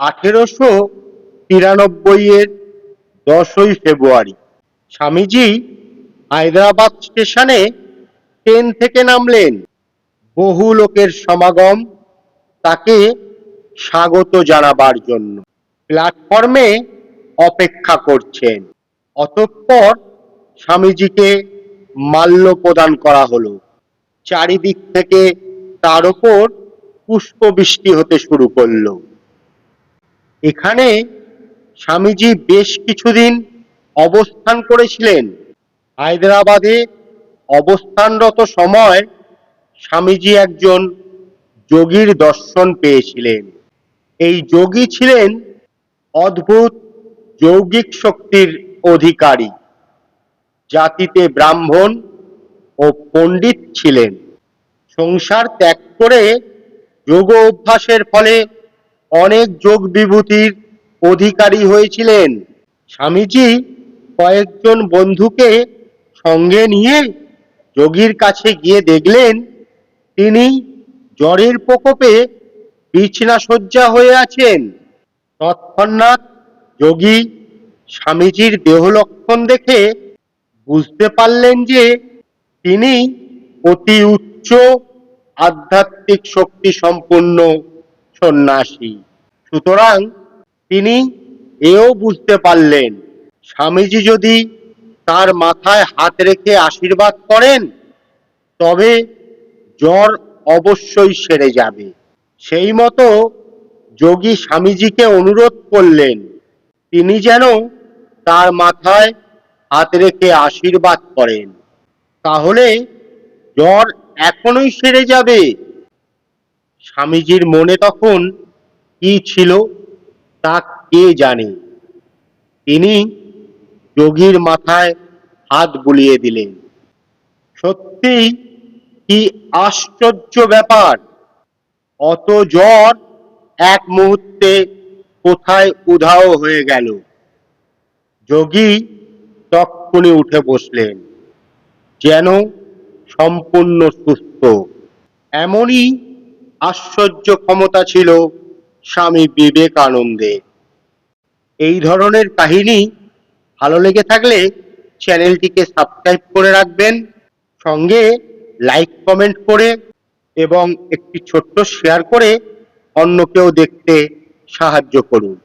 আঠেরোশো তিরানব্বই এর দশই ফেব্রুয়ারি। স্বামীজি হায়দ্রাবাদ স্টেশনে ট্রেন থেকে নামলেন। বহু লোকের সমাগম, তাকে স্বাগত জানাবার জন্য। প্ল্যাটফর্মে অপেক্ষা করছেন। অতঃপর স্বামীজিকে মাল্য প্রদান করা হলো। চারিদিক থেকে তার উপর পুষ্পবৃষ্টি হতে শুরু করল। এখানে স্বামীজি বেশ কিছুদিন অবস্থান করেছিলেন। হায়দ্রাবাদে অবস্থানরত সময় স্বামীজি একজন যোগীর দর্শন পেয়েছিলেন। এই যোগী ছিলেন অদ্ভুত যৌগিক শক্তির অধিকারী। জাতিতে ব্রাহ্মণ ও পণ্ডিত ছিলেন। সংসার ত্যাগ করে যোগ অভ্যাসের ফলে অনেক যোগ বিভূতির অধিকারী হয়েছিলেন। স্বামীজি কয়েকজন বন্ধুকে সঙ্গে নিয়ে যোগীর কাছে গিয়ে দেখলেন, তিনি জ্বরের প্রকোপে বিছনা শয্যা হয়ে আছেন। তৎক্ষণাৎ যোগী স্বামীজির দেহ লক্ষণ দেখে বুঝতে পারলেন যে তিনি অতি উচ্চ আধ্যাত্মিক শক্তি সম্পন্ন। সন্ন্যাসী। সুতরাং তিনি এও বুঝতে পারলেন, স্বামীজি যদি তার মাথায় হাত রেখে আশীর্বাদ করেন, তবে জ্বর অবশ্যই সেরে যাবে। সেই মতো যোগী স্বামীজিকে অনুরোধ করলেন, তিনি যেন তার মাথায় হাত রেখে আশীর্বাদ করেন। তাহলে জ্বর এখনই সেরে যাবে। স্বামীজির মনে তখন কি ছিল তা কে জানে? তিনি যোগীর মাথায় হাত বুলিয়ে দিলেন। সত্যি কি আশ্চর্য ব্যাপার, অত জ্বর এক মুহূর্তে কোথায় উধাও হয়ে গেল। যোগী তক্ষুনি উঠে বসলেন, যেন সম্পূর্ণ সুস্থ। এমনই আশ্চর্য ক্ষমতা ছিল স্বামী বিবেকানন্দে এই ধরনের কাহিনী ভালো লেগে থাকলে চ্যানেলটিকে সাবস্ক্রাইব করে রাখবেন, সঙ্গে লাইক, কমেন্ট করে এবং একটি ছোট্ট শেয়ার করে অন্যকেও দেখতে সাহায্য করুন।